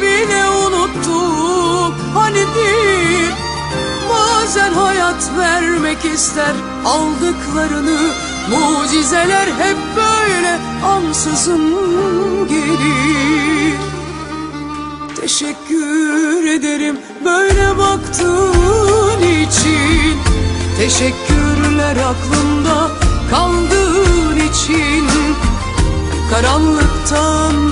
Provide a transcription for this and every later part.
bile unuttum. Hani bir Bazen hayat vermek ister. Aldıklarını Mucizeler hep böyle ansızın gelir. Teşekkür ederim böyle baktığın için. Teşekkürler aklımda kaldığın için. Karanlıktan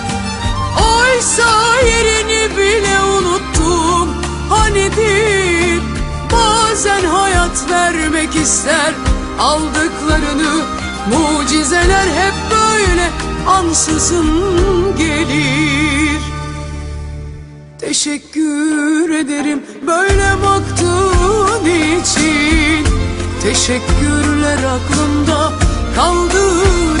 Oysa yerini bile unuttum. Hani bir bazen hayat vermek ister. Aldıklarını mucizeler hep böyle ansızın gelir. Teşekkür ederim böyle baktığın için. Teşekkürler aklımda için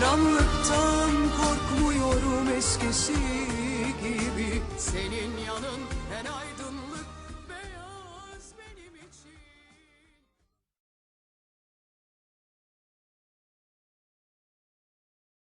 Karanlıktan korkmuyorum eskisi gibi. Senin yanın en aydın